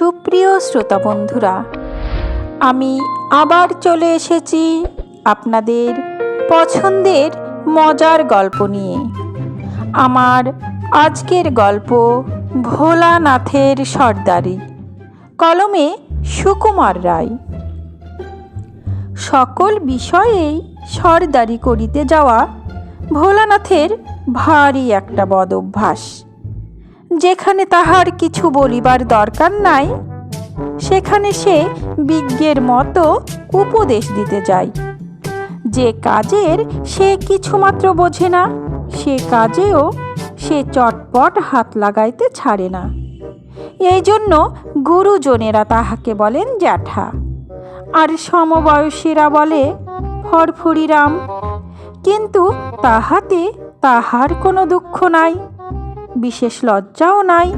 সুপ্রিয় শ্রোতা বন্ধুরা, আমি আবার চলে এসেছি আপনাদের পছন্দের মজার গল্প নিয়ে। আমার আজকের গল্প ভোলানাথের সর্দারি, কলমে সুকুমার রায়। সকল বিষয়েই সর্দারি করিতে যাওয়া ভোলানাথের ভারী একটা বদ অভ্যাস। যেখানে তাহার কিছু বলিবার দরকার নাই, সেখানে সে বিজ্ঞের মতো উপদেশ দিতে যায়। যে কাজের সে কিছুমাত্র বোঝে না, সে কাজেও সে চটপট হাত লাগাইতে ছাড়ে না। এই জন্য গুরুজনেরা তাহাকে বলেন জ্যাঠা, আর সমবয়সীরা বলে, ফরফরিরাম, কিন্তু তাহাতে তাহার কোনো দুঃখ নাই। বিশেষ লজ্জাও নাই।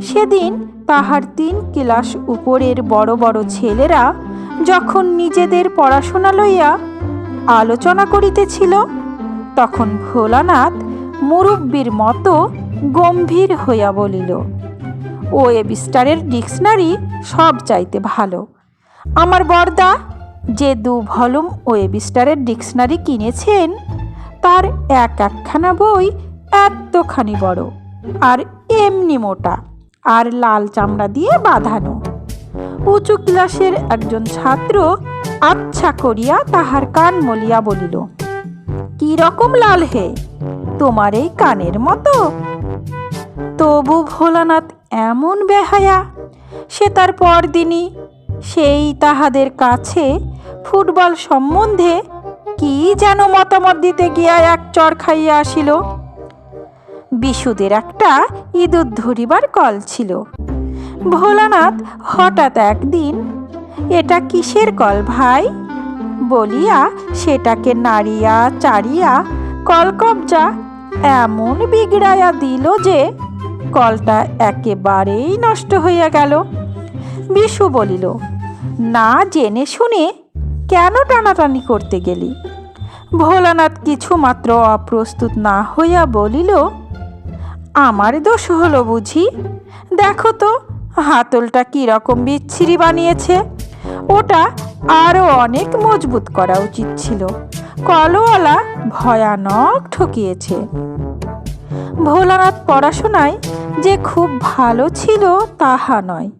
সেদিন তাহার তিন ক্লাস উপরের বড় বড় ছেলেরা যখন নিজেদের পড়াশোনা লইয়া আলোচনা করিতেছিল, তখন ভোলানাথ মুরব্বীর মতো গম্ভীর হইয়া বলিল, ও এ বিস্টারের ডিকশনারি সব চাইতে ভালো। আমার বর্দা, যে দু ভলুম ওয়েবিস্টারের ডিকশনারি কিনেছেন, তার এক একখানা বই এতখানি বড়, আর এমনি মোটা, আর লাল চামড়া দিয়ে বাঁধানো। উঁচু ক্লাসের একজন ছাত্র আচ্ছা করিয়া তাহার কান মলিয়া বলিল, কি রকম লাল হে, তোমার এই কানের মতো? তবু ভোলানাথ এমন বেহায়া, সে তার পরদিনই সেই তাহাদের কাছে ফুটবল সম্বন্ধে কি যেন মতামত দিতে গিয়া এক চর খাইয়া আসিল? বিশুদের একটা ইঁদুর ধরিবার কল ছিল। ভোলানাথ হঠাৎ একদিন, এটা কিসের কল ভাই? বলিয়া সেটাকে নাড়িয়া চাড়িয়া কলকবজা এমন বিগড়াইয়া দিল যে কলটা একেবারেই নষ্ট হইয়া গেল। বিশু বলিল, না জেনে শুনে কেন টানাটানি করতে গেলি? ভোলানাথ কিছুমাত্র অপ্রস্তুত না হইয়া বলিল আমার দোষ হলো বুঝি? দেখো তো, হাতলটা কীরকম বিচ্ছিরি বানিয়েছে। ওটা আরও অনেক মজবুত করা উচিত ছিল। কলওয়ালা ভয়ানক ঠকিয়েছে। ভোলানাথ পড়াশোনায় যে খুব ভালো ছিল তাহা নয়।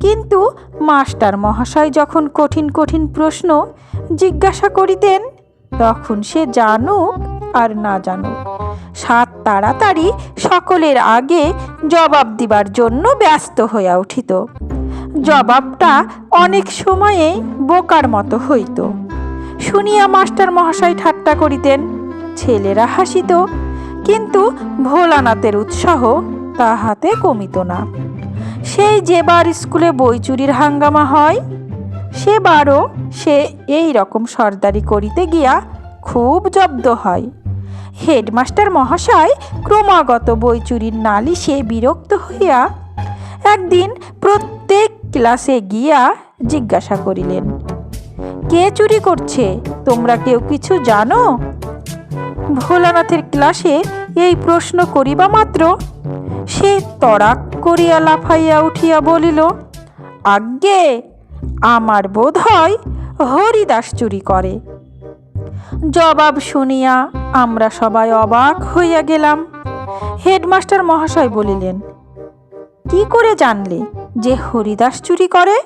কিন্তু মাস্টার মহাশয় যখন কঠিন কঠিন প্রশ্ন জিজ্ঞাসা করিতেন, তখন সে জানুক আর না জানুক। সাত তাড়াতাড়ি সকলের আগে জবাব দিবার জন্য ব্যস্ত হইয়া উঠিত। জবাবটা অনেক সময়ে বোকার মতো হইত। শুনিয়া মাস্টার মহাশয় ঠাট্টা করিতেন। ছেলেরা হাসিত, কিন্তু ভোলানাথের উৎসাহ তাহাতে কমিত না। সেই যেবার স্কুলে বই চুরির হাঙ্গামা হয়, সেবারও সে এই রকম সর্দারি করিতে গিয়া খুব জব্দ হয়। হেডমাস্টার মহাশয় ক্রমাগত বই চুরির নালিশে বিরক্ত হইয়া একদিন প্রত্যেক ক্লাসে গিয়া জিজ্ঞাসা করিলেন, কে চুরি করছে? তোমরা কেউ কিছু জানো? ভোলানাথের ক্লাসে এই প্রশ্ন করিবা মাত্র? সে তড়াক করিয়া লাফাইয়া উঠিয়া বলিল, আজ্ঞে, আমার বোধ হয় হরিদাস চুরি করে। জবাব শুনিয়া আমরা সবাই অবাক হইয়া গেলাম। হেডমাস্টার মহাশয় বলিলেন, কি করে জানলে যে হরিদাস চুরি করে?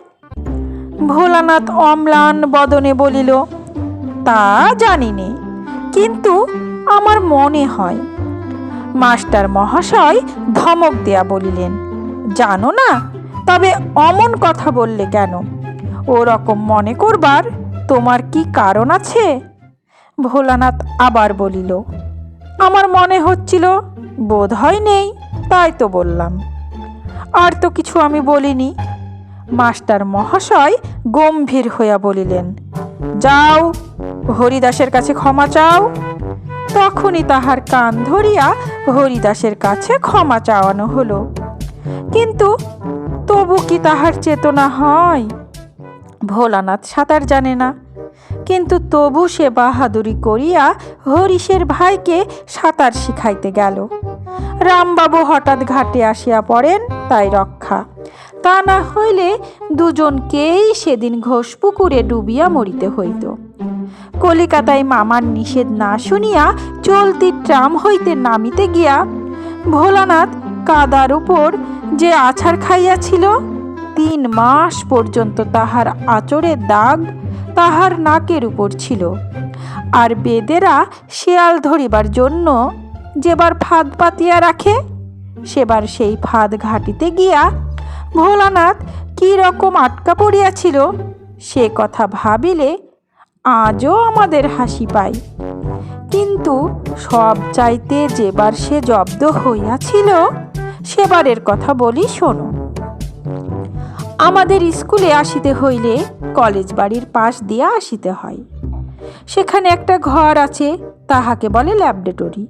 ভোলানাথ অম্লান বদনে বলিল, তা জানিনি, কিন্তু আমার মনে হয়। মাস্টার মহাশয় ধমক দেয়া বলিলেন, জানো না, তবে অমন কথা বললে কেন? ওরকম মনে করবার তোমার কি কারণ আছে? ভোলানাথ আবার বলিল, আমার মনে হচ্ছিল বোধ হয় নেই, তাই তো বললাম। আর তো কিছু আমি বলিনি। মাস্টার মহাশয় গম্ভীর হইয়া বলিলেন, যাও, হরিদাসের কাছে ক্ষমা চাও। তখনই তাহার কান ধরিয়া হরিদাসের কাছে ক্ষমা চাওয়ানো হলো। কিন্তু তবু কি তাহার চেতনা হয়? ভোলানাথ সাঁতার জানে না। কিন্তু তবু সে বাহাদুরি করিয়া হরিশের ভাইকে সাঁতার শিখাইতে গেল। রামবাবু হঠাৎ ঘাটে আসিয়া পড়েন, তাই রক্ষা। তা না হইলে দুজনকেই সেদিন ঘোষপুকুরে ডুবিয়া মরিতে হইত। কলিকাতায় মামার নিষেধ না শুনিয়া চলতি ট্রাম হইতে নামিতে গিয়া ভোলানাথ কাদার উপর যে আছাড় খাইয়াছিল, তিন মাস পর্যন্ত তাহার আচরের দাগ তাহার নাকের উপর ছিল। আর বেদেরা শেয়াল ধরিবার জন্য যেবার ফাঁদ পাতিয়া রাখে, সেবার সেই ফাঁদ ঘাটিতে গিয়া ভোলানাথ কি রকম আটকা পড়িয়াছিল, সে কথা ভাবিলে আজও আমাদের হাসি পায়। কিন্তু সব চাইতে যেবার সে জব্দ হইয়াছিল, সেবারের কথা বলি শোনো। আমাদের স্কুলে আসিতে হইলে কলেজ বাড়ির পাশ দিয়া আসিতে হয়। সেখানে একটা ঘর আছে, তাহাকে বলে ল্যাবরেটরি।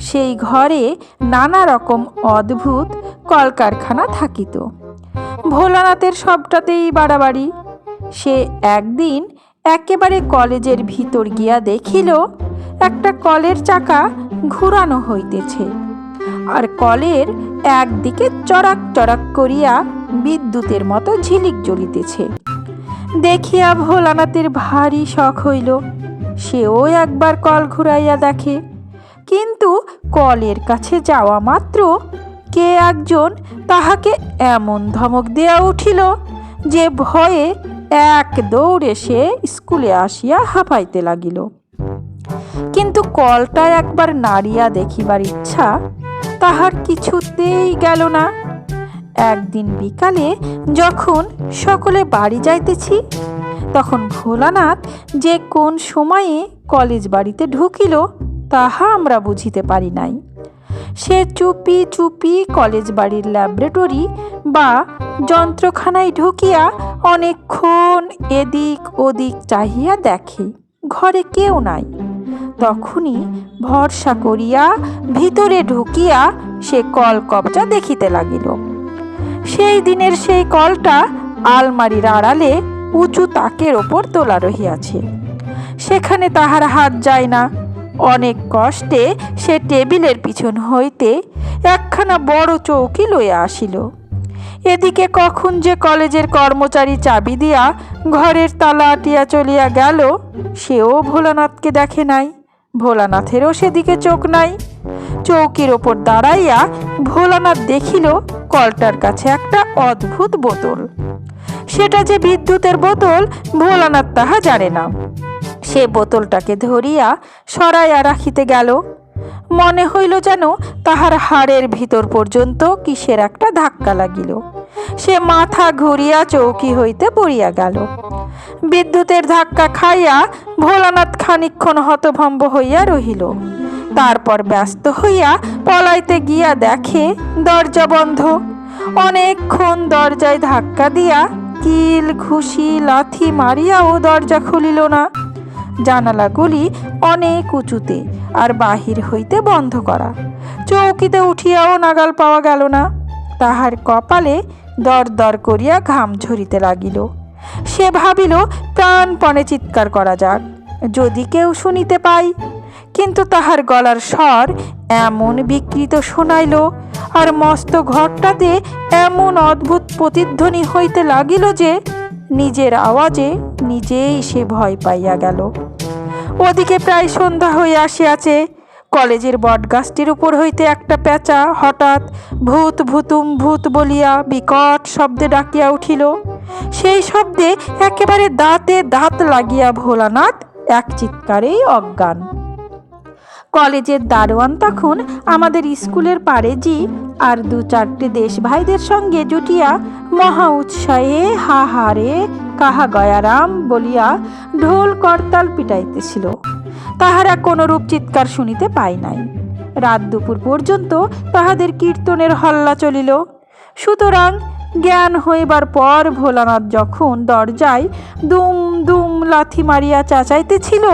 সেই ঘরে নানা রকম অদ্ভুত কলকারখানা থাকিত। ভোলানাথের সবটাতেই বাড়াবাড়ি। সে একদিন একেবারে কলেজের ভিতর গিয়া দেখিল, একটা কলের চাকা ঘুরানো হইতেছে। আর কলের একদিকে চড়াক চড়াক করিয়া বিদ্যুতের মতো ঝিলিক জ্বলিতেছে। দেখিয়া ভোলানাথের ভারী শখ হইল। সেও একবার কল ঘুরাইয়া দেখে। কিন্তু কলের কাছে যাওয়া মাত্র কে একজন তাহাকে এমন ধমক দেয়া উঠিল যে ভয়ে এক দৌড়ে সে স্কুলে আসিয়া হাঁপাইতে লাগিল। কিন্তু কলটা একবার নাড়িয়া দেখিবার ইচ্ছা তাহার কিছুতেই গেল না। একদিন বিকালে যখন সকলে বাড়ি যাইতেছি, তখন ভোলানাথ যে কোন সময়ে কলেজ বাড়িতে ঢুকিল, তাহা আমরা বুঝিতে পারি নাই। সে চুপি চুপি কলেজ বাড়ির ল্যাবরেটরি বা যন্ত্রখানায় ঢুকিয়া অনেকক্ষণ এদিক ওদিক চাহিয়া দেখে, ঘরে কেউ নাই। তখনই ভরসা করিয়া ভিতরে ঢুকিয়া সে কল কবজা দেখিতে লাগিল। সেই দিনের সেই কলটা আলমারির আড়ালে উঁচু তাকের ওপর তোলা রহিয়াছে। সেখানে তাহার হাত যায় না। অনেক কষ্টে সে টেবিলের পিছন হইতে একখানা বড় চৌকি লইয়া আসিল। এদিকে কখন যে কলেজের কর্মচারী চাবি দিয়া ঘরের তালা আটিয়া চলিয়া গেল, সেও ভোলানাথকে দেখে নাই। ভোলানাথেরও সেদিকে চোখ নাই। চৌকির ওপর দাঁড়াইয়া ভোলানাথ দেখিল কলটার কাছে একটা অদ্ভুত বোতল। সেটা যে বিদ্যুতের বোতল, ভোলানাথ তাহা জানে না। সে বোতলটাকে ধরিয়া সরাইয়া রাখিতে গেল। মনে হইল যেন তাহার হাড়ের ভিতর পর্যন্ত কিসের একটা ধাক্কা লাগিল। সে মাথা ঘুরিয়া চৌকি হইতে পড়িয়া গেল। বিদ্যুতের ধাক্কা খাইয়া ভোলানাথ খানিক্ষণ হতভম্ব হইয়া রহিল। তারপর ব্যস্ত হইয়া পলাইতে গিয়া দেখে দরজা বন্ধ। অনেকক্ষণ দরজায় ধাক্কা দিয়া কিল, ঘুষি, লাথি মারিয়াও দরজা খুলিল না। জানালাগুলি অনেক উঁচুতে আর বাহির হইতে বন্ধ করা। চৌকিতে উঠিয়াও নাগাল পাওয়া গেল না। তাহার কপালে দর দর করিয়া ঘাম ঝরিতে লাগিল। সে ভাবিল, প্রাণপণে চিৎকার করা যাক, যদি কেউ শুনিতে পাই। কিন্তু তাহার গলার স্বর এমন বিকৃত শোনাইল, আর মস্ত ঘরটাতে এমন অদ্ভুত প্রতিধ্বনি হইতে লাগিল যে, নিজের আওয়াজে নিজেই সে ভয় পাইয়া গেল। ওদিকে প্রায় সন্ধ্যা হইয়া আসিয়াছে কলেজের বটগাছটির উপর হইতে একটা পেঁচা হঠাৎ ভূত ভূতুম ভূত বলিয়া বিকট শব্দে ডাকিয়া উঠিল। সেই শব্দে একেবারে দাঁতে দাঁত লাগিয়া ভোলানাথ এক চিৎকারেই অজ্ঞান। কলেজের দারোয়ান তখন আমাদের স্কুলের পারে জি আর দু চারটে দেশ ভাইদের সঙ্গে জুটিয়া মহা উৎসাহে হা হারে কাহা গয়ারাম বলিয়া ঢোল করতাল পিটাইতেছিল। তাহারা কোনরূপ চিৎকার শুনিতে পায় নাই। রাত দুপুর পর্যন্ত তাহাদের কীর্তনের হল্লা চলিল। সুতরাং জ্ঞান হইবার পর ভোলানাথ যখন দরজায় দুম দুম লাথি মারিয়া চাচাইতেছিল,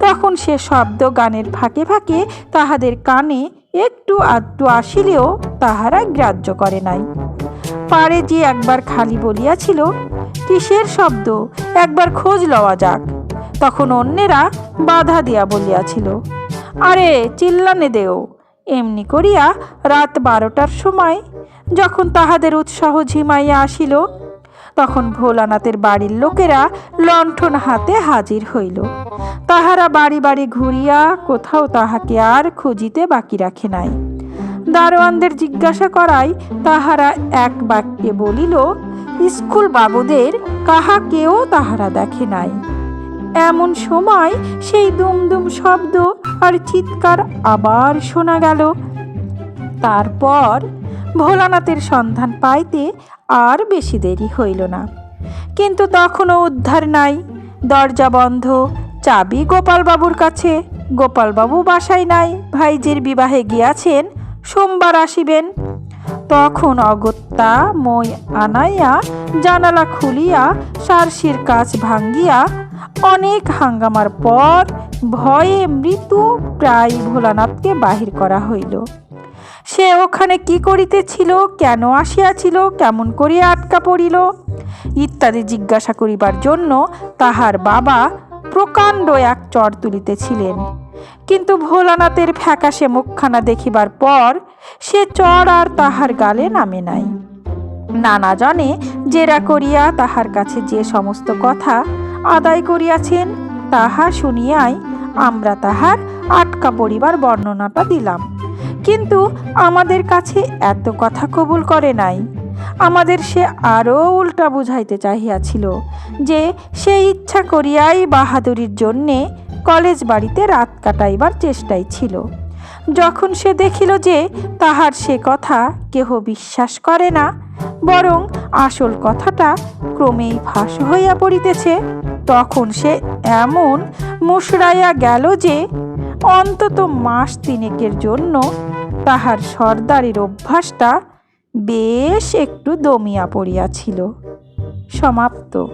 তখন সে শব্দ গানের ফাঁকে ফাঁকে তাহাদের কানে একটু আধটু আসিলেও তাহারা গ্রাহ্য করে নাই। পারে যে একবার খালি বলিয়াছিল, কিসের শব্দ? একবার খোঁজ লওয়া যাক। তখন অন্যেরা বাধা দিয়া বলিয়াছিল, আরে, চিল্লানে দেও। এমনি করিয়া রাত বারোটার সময় যখন তাহাদের উৎসাহ ঝিমাইয়া আসিল, তখন ভোলানাথের বাড়ির লোকেরা লণ্ঠন হাতে হাজির হইল। তাহারা বাড়ি বাড়ি ঘুরিয়া কোথাও তাহাকে আর খুঁজিতে বাকি রাখে নাই। দারোয়ানদের জিজ্ঞাসা করায় তাহারা এক বাক্যে বলিল স্কুল বাবুদের কাহাকেও তাহারা দেখে নাই? এমন সময় সেই দুমদুম শব্দ আর চিৎকার আবার শোনা গেল। তারপর ভোলানাথের সন্ধান পাইতে আর বেশি দেরি হইল না। কিন্তু তখনও উদ্ধার নাই। দরজা বন্ধ, চাবি গোপালবাবুর কাছে। গোপালবাবু বাসায় নাই, ভাইজির বিবাহে গিয়াছেন, সোমবার আসিবেন। তখন অগত্যা মই আনাইয়া জানালা খুলিয়া সারসির কাজ ভাঙ্গিয়া অনেক হাঙ্গামার পর ভয়ে মৃত্যু প্রায় ভোলানাথকে বাহির করা হইল। সে ওখানে কি করিতেছিল, কেন আসিয়াছিল, কেমন করিয়া আটকা পড়িল ইত্যাদি জিজ্ঞাসা করিবার জন্য তাহার বাবা প্রকাণ্ড এক চর তুলিতেছিলেন। কিন্তু ভোলানাথের ফ্যাকাশে মুখখানা দেখিবার পর সে চর আর তাহার গালে নামে নাই। নানা জনে জেরা করিয়া তাহার কাছে যে সমস্ত কথা আদায় করিয়াছেন, তাহা শুনিয়াই আমরা তাহার আটকা পড়িবার বর্ণনাটা দিলাম। কিন্তু আমাদের কাছে এত কথা কবুল করে নাই। আমাদের সে আরও উল্টা বুঝাইতে চাহিয়াছিল যে সে ইচ্ছা করিয়াই বাহাদুরির জন্যে কলেজ বাড়িতে রাত কাটাইবার চেষ্টাই ছিল। যখন সে দেখিল যে তাহার সে কথা কেহ বিশ্বাস করে না, বরং আসল কথাটা ক্রমেই ফাঁস হইয়া পড়িতেছে, তখন সে এমন মুশড়াইয়া গেল যে অন্তত মাস তিনেকের জন্য তাহার সর্দারের অভ্যাসটা বেশ একটু দমিয়া পড়িয়াছিল। সমাপ্ত।